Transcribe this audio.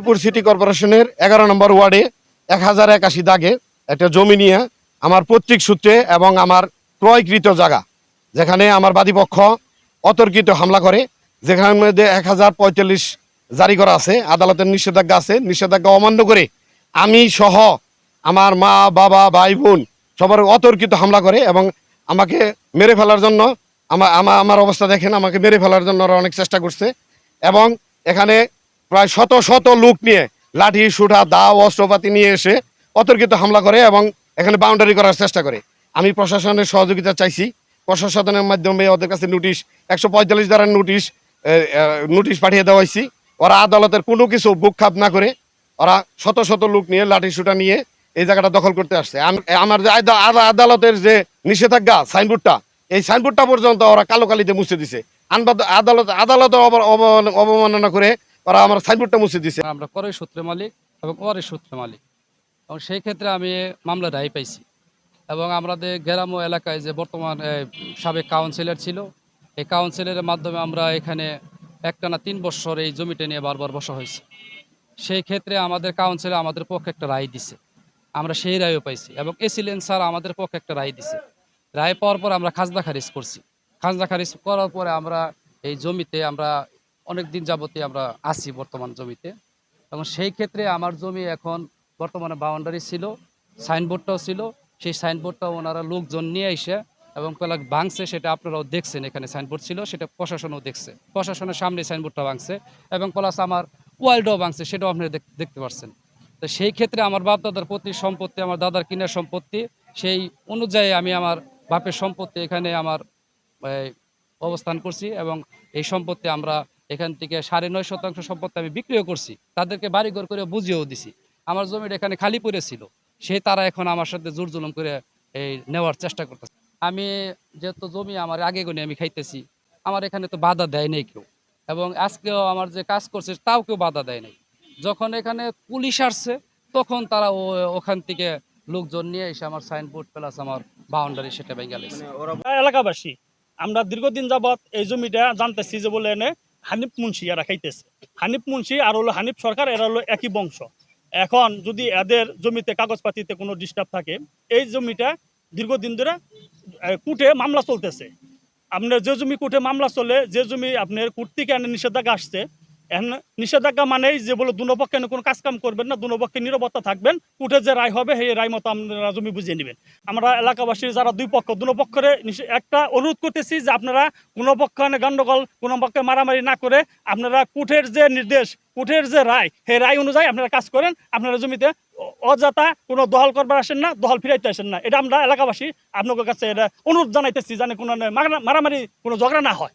Tripura city কর্পোরেশনের এগারো নম্বর ওয়ার্ডে এক হাজার একাশি দাগে একটা জমি নিয়ে আমার পৈতৃক সূত্রে এবং আমার ক্রয়কৃত জায়গা, যেখানে আমার বাদীপক্ষ অতর্কিত হামলা করে, যেখানের মধ্যে এক হাজার পঁয়তাল্লিশ জারি করা আছে, আদালতের নিষেধাজ্ঞা আছে, নিষেধাজ্ঞা অমান্য করে আমি সহ আমার মা, বাবা, ভাই, বোন সবার অতর্কিত হামলা করে এবং আমাকে মেরে ফেলার জন্য আমার আমার অবস্থা দেখেন, আমাকে মেরে ফেলার জন্য ওরা অনেক চেষ্টা করছে এবং এখানে প্রায় শত শত লোক নিয়ে লাঠি, সুটা দা অস্ত্রপাতি নিয়ে এসে অতর্কিত হামলা করে এবং এখানে বাউন্ডারি করার চেষ্টা করে। আমি প্রশাসনের সহযোগিতা চাইছি। প্রশাসনের মাধ্যমে ওদের কাছে নোটিশ একশো পঁয়তাল্লিশ দ্বারা নোটিশ নোটিশ পাঠিয়ে দেওয়া হয়েছি। ওরা আদালতের কোনো কিছু বুকখাপ না করে ওরা শত শত লোক নিয়ে লাঠি, সুটা নিয়ে এই জায়গাটা দখল করতে আসছে। আমার যে আদা- আদা- আদালতের যে নিষেধাজ্ঞা সাইনবোর্ডটা এই সাইনবোর্ডটা পর্যন্ত ওরা কালো কালিতে মুছে দিছে। আদালত আদালত অব- অব- অবমাননা করে ওরা আমার সাইনবোর্ডটা মুছে দিছে আমরা করই সূত্রে মালিক এবং ওয়ারের সূত্রে মালিক। এবং সেই ক্ষেত্রে আমি মামলা রায় পাইছি। এবং আমাদের গ্রাম্য এলাকায় যে বর্তমান সাবেক কাউন্সিলর ছিল, এই কাউন্সিলরের মাধ্যমে আমরা এখানে একটানা তিন বছর এই জমিটা নিয়ে বারবার বসা হয়েছে। সেই ক্ষেত্রে আমাদের কাউন্সিলর আমাদের পক্ষে একটা রায় দিছে। আমরা সেই রায়ও পাইছি এবং এসিলেন স্যার আমাদের পক্ষে একটা রায় দিছে। রায় পাওয়ার পর আমরা খাজনা খারিজ করছি। খাজনা খারিজ করার পরে আমরা এই জমিতে আমরা অনেক দিন যাবতে আমরা আছি বর্তমান জমিতে। এবং সেই ক্ষেত্রে আমার জমি এখন বর্তমানে বাউন্ডারি ছিল সাইনবোর্ডটাও ছিল। সেই সাইনবোর্ডটাও ওনারা লোকজন নিয়ে এসে এবং পেলা ভাঙছে, সেটা আপনারাও দেখছেন এখানে সাইনবোর্ড ছিল, সেটা প্রশাসনও দেখছে। প্রশাসনের সামনে সাইনবোর্ডটা ভাঙছে এবং প্লাস আমার ওয়াইল্ডও ভাঙছে, সেটাও আপনারা দেখতে পাচ্ছেন তো সেই ক্ষেত্রে আমার বাপ দাদার প্রতি সম্পত্তি, আমার দাদার কিনার সম্পত্তি, সেই অনুযায়ী আমি আমার বাপের সম্পত্তি এখানে আমার অবস্থান করছি এবং এই সম্পত্তি আমরা এখান থেকে সাড়ে নয় শতাংশ সম্পত্তি আমি বিক্রিও করছি। তাদেরকে বাড়িঘর করে বুঝিয়েও দিছি। আমার জমিটা এখানে খালি পড়েছিল সে তারা এখন আমার সাথে জোর জুলুম করে এই নেওয়ার চেষ্টা করতেছে। আমি যেহেতু জমি আমার আগে গুনে আমি খাইতেছি, আমার এখানে তো বাধা দেয় নাই কেউ। এবং আজকেও আমার যে কাজ করছে, তাও কেউ বাধা দেয় নাই। যখন এখানে পুলিশ আসছে, তখন তারা ওখান থেকে লোকজন নিয়ে এসে আমার সাইনবোর্ড প্লাস আমার বাউন্ডারি সেটা ভেঙে এলাকাবাসী, আমরা দীর্ঘদিন যাবৎ এই জমিটা জানতেছি যে বলে এনে হানিফ মুন্সি এরা খাইতেছে। হানিফ মুন্সি আর হলো হানিফ সরকার, এরা হলো একই বংশ। এখন যদি এদের জমিতে কাগজপাতিতে কোনো ডিস্টার্ব থাকে, এই জমিটা দীর্ঘদিন ধরে কুটে মামলা চলতেছে। আপনার যে জমি কুটে মামলা চলে, যে জমি আপনার কুর্তিকে থেকে নিষেধাজ্ঞা আসছে এখন নিষেধাজ্ঞা মানেই যে বলে দুপক্ষে কোনো কাজ কাম করবেন না দুপক্ষে নিরবতা থাকবেন কোর্টে যে রায় হবে, সেই রায় মতো আপনারা জমি বুঝিয়ে নেবেন। আমরা এলাকাবাসীর যারা দুই পক্ষ দুনো পক্ষের নিষে- একটা অনুরোধ করতেছি যে আপনারা কোনো পক্ষ এনে গন্ডগোল কোনো পক্ষে মারামারি না করে আপনারা কোর্টের যে নির্দেশ, কোর্টের যে রায়, সেই রায় অনুযায়ী আপনারা কাজ করেন। আপনারা জমিতে অযথা কোনো দহল করবার আসেন না দহল ফিরাইতে আসেন না। এটা আমরা এলাকাবাসী আপনাদের কাছে এটা অনুরোধ জানাইতেছি জানে কোনো মারামারি, কোনো ঝগড়া না হয়।